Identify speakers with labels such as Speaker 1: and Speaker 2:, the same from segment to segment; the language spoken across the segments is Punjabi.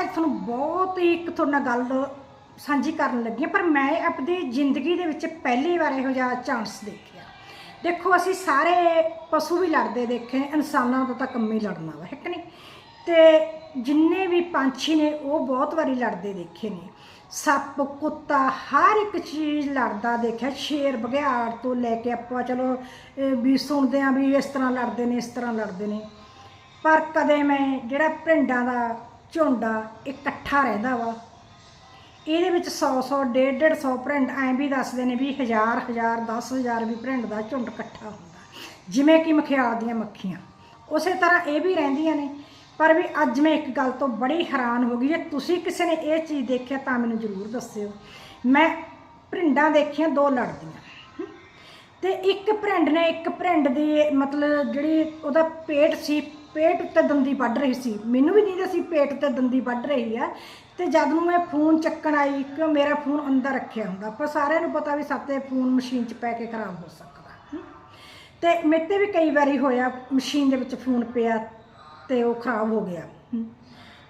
Speaker 1: ਨਾ ਤੁਹਾਨੂੰ ਬਹੁਤ ਹੀ ਇੱਕ ਤੁਹਾਡੇ ਨਾਲ ਗੱਲ ਸਾਂਝੀ ਕਰਨ ਲੱਗੀ ਹਾਂ, ਪਰ ਮੈਂ ਆਪਣੀ ਜ਼ਿੰਦਗੀ ਦੇ ਵਿੱਚ ਪਹਿਲੀ ਵਾਰ ਇਹੋ ਜਿਹਾ ਚਾਂਸ ਦੇਖਿਆ। ਦੇਖੋ, ਅਸੀਂ ਸਾਰੇ ਪਸ਼ੂ ਵੀ ਲੜਦੇ ਦੇਖੇ, ਇਨਸਾਨਾਂ ਦਾ ਤਾਂ ਕੰਮ ਹੀ ਲੜਨਾ ਵਾ, ਹੈ ਕਿ ਨਹੀਂ? ਤੇ ਜਿੰਨੇ ਵੀ ਪੰਛੀ ਨੇ, ਉਹ ਬਹੁਤ ਵਾਰੀ ਲੜਦੇ ਦੇਖੇ ਨੇ। ਸੱਪ, ਕੁੱਤਾ, ਹਰ ਇੱਕ ਚੀਜ਼ ਲੜਦਾ ਦੇਖਿਆ, ਸ਼ੇਰ, ਬਘਿਆੜ ਤੋਂ ਲੈ ਕੇ ਆਪਾਂ ਚਲੋ ਵੀ ਸੁਣਦੇ ਆਂ ਵੀ ਇਸ ਤਰ੍ਹਾਂ ਲੜਦੇ ਨੇ, ਇਸ ਤਰ੍ਹਾਂ ਲੜਦੇ ਨੇ। ਪਰ ਕਦੇ ਮੈਂ ਜਿਹੜਾ ਭਿੰਡਾਂ ਦਾ ਝੁੰਡਾ ਇਕੱਠਾ ਰਹਿੰਦਾ ਵਾ। ਇਹਦੇ ਵਿੱਚ 100 100 150 150 ਭਰਿੰਡ ਐਂ ਵੀ ਦੱਸਦੇ ਨੇ ਵੀ ਹਜ਼ਾਰ ਹਜ਼ਾਰ 10000 ਵੀ ਭਰਿੰਡ ਦਾ ਝੁੰਡ ਇਕੱਠਾ ਹੁੰਦਾ। ਜਿਵੇਂ ਕਿ ਮਖਿਆਲ ਦੀਆਂ ਮੱਖੀਆਂ। ਉਸੇ ਤਰ੍ਹਾਂ ਇਹ ਵੀ ਰਹਿੰਦੀਆਂ ਨੇ। ਪਰ ਵੀ ਅੱਜ ਮੈਂ ਇੱਕ ਗੱਲ ਤੋਂ ਬੜੀ ਹੈਰਾਨ ਹੋ ਗਈ ਜੇ ਤੁਸੀਂ ਕਿਸੇ ਨੇ ਇਹ ਚੀਜ਼ ਦੇਖਿਆ ਤਾਂ ਮੈਨੂੰ ਜ਼ਰੂਰ ਦੱਸਿਓ। ਮੈਂ ਭਰਿੰਡਾਂ ਦੇਖੀਆਂ, ਦੋ ਲੜਦੀਆਂ। ਹਮ। ਤੇ ਇੱਕ ਭਰਿੰਡ ਨੇ, ਇੱਕ ਭਰਿੰਡ ਦੀ ਮਤਲਬ ਜਿਹੜੀ ਉਹਦਾ ਪੇਟ ਸੀ ਪੇਟ ਉੱਤੇ ਦੰਦੀ ਵੱਢ ਰਹੀ ਸੀ। ਮੈਨੂੰ ਵੀ ਨਹੀਂ ਸੀ, ਪੇਟ ਉੱਤੇ ਦੰਦੀ ਵੱਢ ਰਹੀ ਹੈ। ਤੇ ਜਦ ਨੂੰ ਮੈਂ ਫੋਨ ਚੱਕਣ ਆਈ ਕਿ ਮੇਰਾ ਫੋਨ ਅੰਦਰ ਰੱਖਿਆ ਹੁੰਦਾ। ਆਪਾਂ ਸਾਰਿਆਂ ਨੂੰ ਪਤਾ ਵੀ ਸਾਤੇ ਫੋਨ ਮਸ਼ੀਨ 'ਚ ਪੈ ਕੇ ਖਰਾਬ ਹੋ ਸਕਦਾ। ਹਮ। ਤੇ ਮੇਰੇ ਤੇ ਵੀ ਕਈ ਵਾਰੀ ਹੋਇਆ, ਮਸ਼ੀਨ ਦੇ ਵਿੱਚ ਫੋਨ ਪਿਆ ਤੇ ਉਹ ਖਰਾਬ ਹੋ ਗਿਆ। ਹਮ।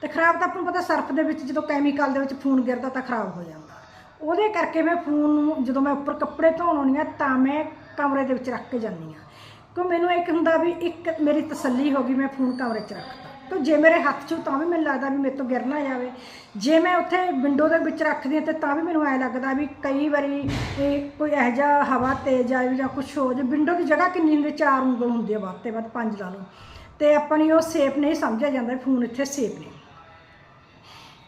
Speaker 1: ਤੇ ਖਰਾਬ ਤਾਂ ਆਪਾਂ ਨੂੰ ਪਤਾ ਸਰਫ ਦੇ ਵਿੱਚ ਜਦੋਂ ਕੈਮੀਕਲ ਦੇ ਵਿੱਚ ਫੋਨ ਗਿਰਦਾ ਤਾਂ ਖਰਾਬ ਹੋ ਜਾਂਦਾ। ਉਹਦੇ ਕਰਕੇ ਮੈਂ ਫੋਨ ਨੂੰ ਜਦੋਂ ਮੈਂ ਉੱਪਰ ਕੱਪੜੇ ਧੋਣ ਆਉਂਦੀ ਹਾਂ, ਤਾਂ ਮੈਂ ਕਮਰੇ ਦੇ ਵਿੱਚ ਰੱਖ ਕੇ ਜਾਂਦੀ ਹਾਂ। ਕਿਉਂ ਮੈਨੂੰ ਇੱਕ ਹੁੰਦਾ ਵੀ ਇੱਕ ਮੇਰੀ ਤਸੱਲੀ ਹੋ ਗਈ, ਮੈਂ ਫੋਨ ਕਮਰੇ 'ਚ ਰੱਖਤਾ। ਤਾਂ ਜੇ ਮੇਰੇ ਹੱਥ 'ਚੋਂ ਤਾਂ ਵੀ ਮੈਨੂੰ ਲੱਗਦਾ ਵੀ ਮੇਰੇ ਤੋਂ ਗਿਰ ਨਾ ਜਾਵੇ। ਜੇ ਮੈਂ ਉੱਥੇ ਵਿੰਡੋ ਦੇ ਵਿੱਚ ਰੱਖਦੀ ਹਾਂ ਤੇ ਤਾਂ ਵੀ ਮੈਨੂੰ ਐ ਲੱਗਦਾ ਵੀ ਕਈ ਵਾਰੀ ਇਹ ਕੋਈ ਇਹੋ ਜਿਹਾ ਹਵਾ ਤੇਜ਼ ਆਵੇ ਜਾਂ ਕੁਝ ਹੋ ਜੇ। ਵਿੰਡੋ ਦੀ ਜਗ੍ਹਾ ਕਿੰਨੀ ਹੁੰਦੀ, ਚਾਰ ਉਂਗਲ ਹੁੰਦੀ ਆ ਵੱਧ ਤੇ ਵੱਧ ਪੰਜ ਲਾ ਲਓ। ਤੇ ਆਪਾਂ ਨੂੰ ਉਹ ਸੇਫ ਨਹੀਂ ਸਮਝਿਆ ਜਾਂਦਾ ਵੀ ਫੋਨ ਇੱਥੇ ਸੇਫ ਨਹੀਂ।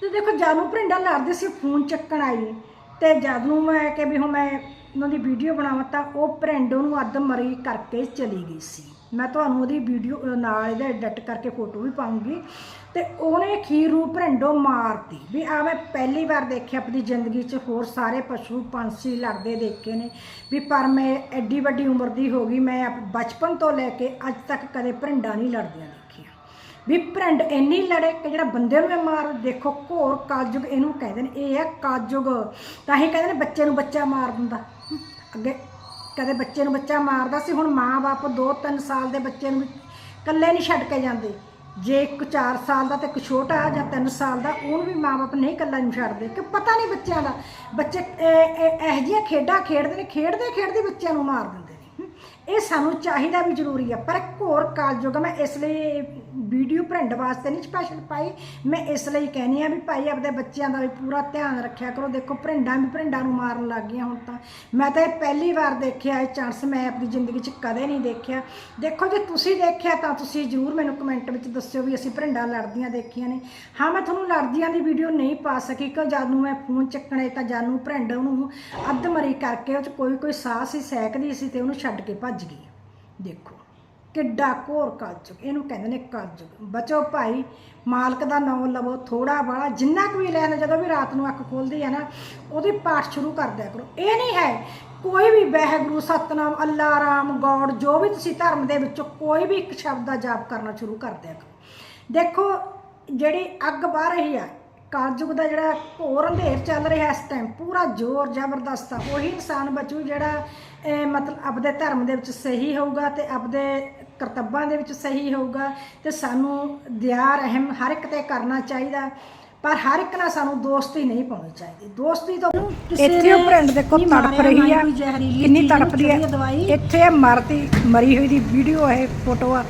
Speaker 1: ਤੇ ਦੇਖੋ ਜਦ ਨੂੰ ਭਰਿੰਡਾ ਲੜਦੇ ਸੀ, ਫੋਨ ਚੱਕਣ ਆਈ। ਤੇ ਜਦ ਨੂੰ ਮੈਂ ਕਿ ਵੀ ਹੁਣ ਮੈਂ ਉਹਨਾਂ ਦੀ ਵੀਡੀਓ ਬਣਾਵਾਂ ਤਾਂ ਉਹ ਭਰਿੰਡ ਨੂੰ ਅੱਧ ਮਰੀ ਕਰਕੇ ਚਲੀ ਗਈ ਸੀ। ਮੈਂ ਤੁਹਾਨੂੰ ਉਹਦੀ ਵੀਡੀਓ ਨਾਲ ਇਹਦੇ ਐਡਿਟ ਕਰਕੇ ਫੋਟੋ ਵੀ ਪਾਉਂਗੀ। ਤੇ ਉਹਨੇ ਖੀਰ ਨੂੰ ਭਰਿੰਡੋ ਮਾਰਤੀ। ਵੀ ਆ ਮੈਂ ਪਹਿਲੀ ਵਾਰ ਦੇਖਿਆ ਆਪਣੀ ਜ਼ਿੰਦਗੀ 'ਚ, ਹੋਰ ਸਾਰੇ ਪਸ਼ੂ ਪੰਛੀ ਲੜਦੇ ਦੇਖੇ ਨੇ। ਵੀ ਪਰ ਮੈਂ ਐਡੀ ਵੱਡੀ ਉਮਰ ਦੀ ਹੋ ਗਈ, ਮੈਂ ਬਚਪਨ ਤੋਂ ਲੈ ਕੇ ਅੱਜ ਤੱਕ ਕਦੇ ਭਰਿੰਡਾ ਨਹੀਂ ਲੜਦਿਆਂ। ਵੀ ਭਰਿੰਡ ਇੰਨੀ ਲੜੇ ਕਿ ਜਿਹੜਾ ਬੰਦੇ ਨੂੰ ਇਹ ਮਾਰ, ਦੇਖੋ ਘੋਰ ਕਾਜੁਗ ਇਹਨੂੰ ਕਹਿੰਦੇ ਨੇ ਇਹ ਹੈ ਕਾਜੁਗ ਤਾਂ ਹੀ ਕਹਿੰਦੇ ਨੇ ਬੱਚੇ ਨੂੰ ਬੱਚਾ ਮਾਰ ਦਿੰਦਾ। ਅੱਗੇ ਕਦੇ ਬੱਚੇ ਨੂੰ ਬੱਚਾ ਮਾਰਦਾ ਸੀ, ਹੁਣ ਮਾਂ-ਬਾਪ 2-3 ਸਾਲ ਦੇ ਬੱਚੇ ਨੂੰ ਇਕੱਲੇ ਨਹੀਂ ਛੱਡ ਕੇ ਜਾਂਦੇ। ਜੇ ਇੱਕ 4 ਸਾਲ ਦਾ ਤੇ ਇੱਕ ਛੋਟਾ ਜਾਂ 3 ਸਾਲ ਦਾ, ਉਹਨੂੰ ਵੀ ਮਾਂ-ਬਾਪ ਨਹੀਂ ਇਕੱਲਾ ਨਹੀਂ ਛੱਡਦੇ। ਕਿ ਪਤਾ ਨਹੀਂ ਬੱਚਿਆਂ ਦਾ। ਬੱਚੇ ਇਹ- ਇਹੋ ਜਿਹੀਆਂ ਖੇਡਾਂ ਖੇਡਦੇ ਨੇ, ਖੇਡਦੇ ਖੇਡਦੇ ਬੱਚਿਆਂ ਨੂੰ ਮਾਰ ਦਿੰਦੇ। ਇਹ ਸਾਨੂੰ ਚਾਹੀਦਾ ਵੀ ਜ਼ਰੂਰੀ ਆ, ਪਰ ਇੱਕ ਹੋਰ ਕਾਲਯੁਗ ਮੈਂ ਇਸ ਲਈ ਵੀਡੀਓ ਭਰਿੰਡ ਵਾਸਤੇ ਨਹੀਂ ਸਪੈਸ਼ਲ ਪਾਈ। ਮੈਂ ਇਸ ਲਈ ਕਹਿੰਦੀ ਆ ਵੀ ਭਾਈ ਆਪਦੇ ਬੱਚਿਆਂ ਦਾ ਵੀ ਪੂਰਾ ਧਿਆਨ ਰੱਖਿਆ ਕਰੋ। ਦੇਖੋ ਭਰਿੰਡਾਂ ਵੀ ਭਰਿੰਡਾਂ ਨੂੰ ਮਾਰਨ ਲੱਗ ਗਈਆਂ ਹੁਣ ਤਾਂ। ਮੈਂ ਤਾਂ ਇਹ ਪਹਿਲੀ ਵਾਰ ਦੇਖਿਆ, ਇਹ ਚਾਂਸ ਮੈਂ ਆਪਣੀ ਜ਼ਿੰਦਗੀ 'ਚ ਕਦੇ ਨਹੀਂ ਦੇਖਿਆ। ਦੇਖੋ ਜੇ ਤੁਸੀਂ ਦੇਖਿਆ ਤਾਂ ਤੁਸੀਂ ਜ਼ਰੂਰ ਮੈਨੂੰ ਕਮੈਂਟ ਵਿੱਚ ਦੱਸਿਓ ਵੀ ਅਸੀਂ ਭਰਿੰਡਾਂ ਲੜਦੀਆਂ ਦੇਖੀਆਂ ਨੇ। ਹਾਂ, ਮੈਂ ਤੁਹਾਨੂੰ ਲੜਦੀਆਂ ਦੀ ਵੀਡੀਓ ਨਹੀਂ ਪਾ ਸਕੀ, ਕਿਉਂ? ਜਦ ਨੂੰ ਮੈਂ ਫੋਨ ਚੱਕਣੇ ਤਾਂ ਜਾਨੂੰ ਭਰਿੰਡ ਉਹਨੂੰ ਅੱਧ ਮਰੀ ਕਰਕੇ ਉਹ 'ਚ ਕੋਈ ਕੋਈ ਸਾਹ ਸੀ ਸਹਿਕਦੀ ਸੀ ਤੇ ਉਹਨੂੰ ਛੱਡ ਕੇ ਭੱਜ ਗਈ। ਦੇਖੋ, ਕਿੱਡਾ ਘੋਰ ਕਲਯੁਗ ਇਹਨੂੰ ਕਹਿੰਦੇ ਨੇ ਕਲਯੁਗ ਬਚੋ ਭਾਈ, ਮਾਲਕ ਦਾ ਨਾਮ ਲਵੋ ਥੋੜਾ ਬਾਲਾ ਜਿੰਨਾ ਕੁ ਵੀ ਲੈਣ ਜਦੋਂ ਵੀ ਰਾਤ ਨੂੰ ਅੱਖ ਖੋਲਦੀ ਹੈ ਨਾ, ਉਹਦੀ ਪਾਠ ਸ਼ੁਰੂ ਕਰ ਦਿਆ ਕਰੋ। ਇਹ ਨਹੀਂ ਹੈ, ਕੋਈ ਵੀ ਵਾਹਿਗੁਰੂ, ਸਤਨਾਮ, ਅੱਲਾ, ਰਾਮ, ਗੌਡ, ਜੋ ਵੀ ਤੁਸੀਂ ਧਰਮ ਦੇ ਵਿੱਚੋਂ ਕੋਈ ਵੀ ਇੱਕ ਸ਼ਬਦ ਦਾ ਜਾਪ ਕਰਨਾ ਸ਼ੁਰੂ ਕਰ ਦਿਆ ਕਰੋ। ਦੇਖੋ, ਜਿਹੜੀ ਅੱਗ ਬਾਹ ਰਹੀ ਆ ਕਲਯੁਗ ਦਾ ਜਿਹੜਾ ਘੋਰ ਅੰਧੇਰ ਚੱਲ ਰਿਹਾ ਇਸ ਟਾਈਮ ਪੂਰਾ ਜ਼ੋਰ ਜ਼ਬਰਦਸਤ ਆ। ਉਹੀ ਇਨਸਾਨ ਬਚੂ ਜਿਹੜਾ ਮਤਲਬ ਆਪਦੇ ਧਰਮ ਦੇ ਵਿੱਚ ਸਹੀ ਹੋਊਗਾ ਤੇ ਆਪਦੇ ਕਰਤੱਵਾਂ ਦੇ ਵਿੱਚ ਸਹੀ ਹੋਊਗਾ ਤੇ ਸਾਨੂੰ ਦਿਆ ਰਹਿਮ ਹਰ ਇੱਕ ਤੇ ਕਰਨਾ ਚਾਹੀਦਾ। ਪਰ ਹਰ ਇੱਕ ਨਾਲ ਸਾਨੂੰ ਦੋਸਤੀ ਨਹੀਂ ਪਾਉਣੀ ਚਾਹੀਦੀ। ਦੋਸਤੀ ਤੋਂ ਇੱਥੇ ਉਹ ਭਰਿੰਡ ਦੇਖੋ ਤੜਪ ਰਹੀ ਆ। ਕਿੰਨੀ ਤੜਪਦੀ ਹੈ ਇੱਥੇ ਮਰਦੀ ਮਰੀ ਹੋਈ ਦੀ ਵੀਡੀਓ ਹੈ ਫੋਟੋ ਆ।